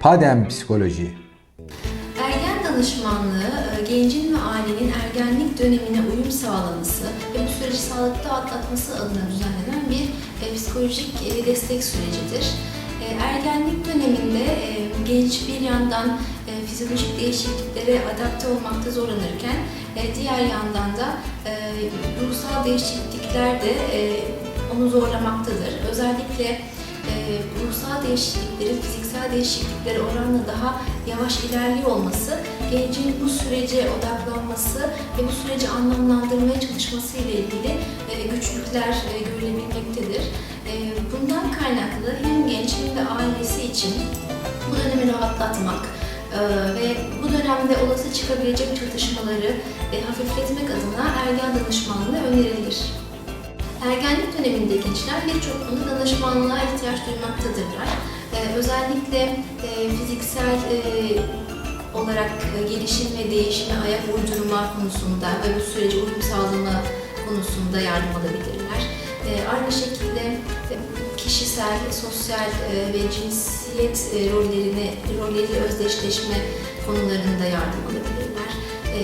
Padem Psikoloji Ergen danışmanlığı, e, gencin ve ailenin ergenlik dönemine uyum sağlaması ve bu süreci sağlıklı atlatması adına düzenlenen bir e, psikolojik e, destek sürecidir. Ergenlik döneminde genç bir yandan fizyolojik değişikliklere adapte olmakta zorlanırken diğer yandan da ruhsal değişiklikler de onu zorlamaktadır. Özellikle ruhsal değişikliklerin fiziksel değişikliklere oranla daha yavaş ilerliyor olması, gencin bu sürece odaklanması ve bu süreci anlamlandırmaya çalışması ile ilgili e, güçlükler e, görülebilmektedir. E, bundan kaynaklı hem genç hem de ailesi için bu dönemi rahatlatmak e, ve bu dönemde olası çıkabilecek çatışmaları e, hafifletmek adına ergen danışmanlığı. Ergenlik döneminde gençler birçok konuda danışmanlığa ihtiyaç duymaktadırlar. Ee, özellikle e, fiziksel e, olarak e, gelişim ve değişime ayak uydurma konusunda ve bu sürece uyum sağlama konusunda yardım alabilirler. E, aynı şekilde e, kişisel, sosyal e, ve cinsiyet e, rollerini, rolleriyle özdeşleşme konularında yardım alabilirler. E,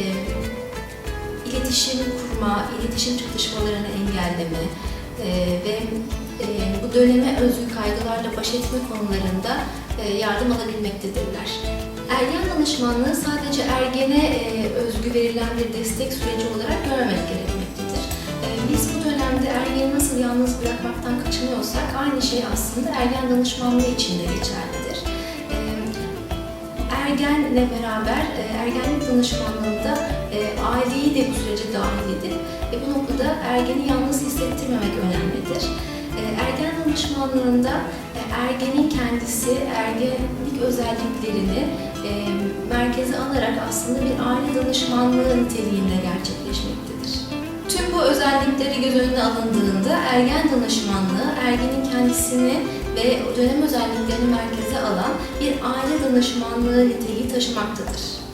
iletişim kurma, iletişim çatışmalarını engelleme ve e, bu döneme özgü kaygılarla baş etme konularında e, yardım alabilmektedirler. Ergen danışmanlığı sadece ergene e, özgü verilen bir destek süreci olarak görmemek gerekmektedir. Biz bu dönemde ergeni nasıl yalnız bırakmaktan kaçınıyorsak aynı şey aslında ergen danışmanlığı için de geçerlidir. Ergenle beraber e, ergenlik danışmanlığında e, aileyi de bu sürece dahil edip e, bu noktada ergeni yalnız hissettirmemek önemlidir. Ergen danışmanlığında ergenin kendisi ergenlik özelliklerini merkeze alarak aslında bir aile danışmanlığı niteliğinde gerçekleşmektedir. Göz önüne alındığında ergen danışmanlığı ergenin kendisini ve dönem özelliklerini merkeze alan bir aile danışmanlığı niteliği taşımaktadır.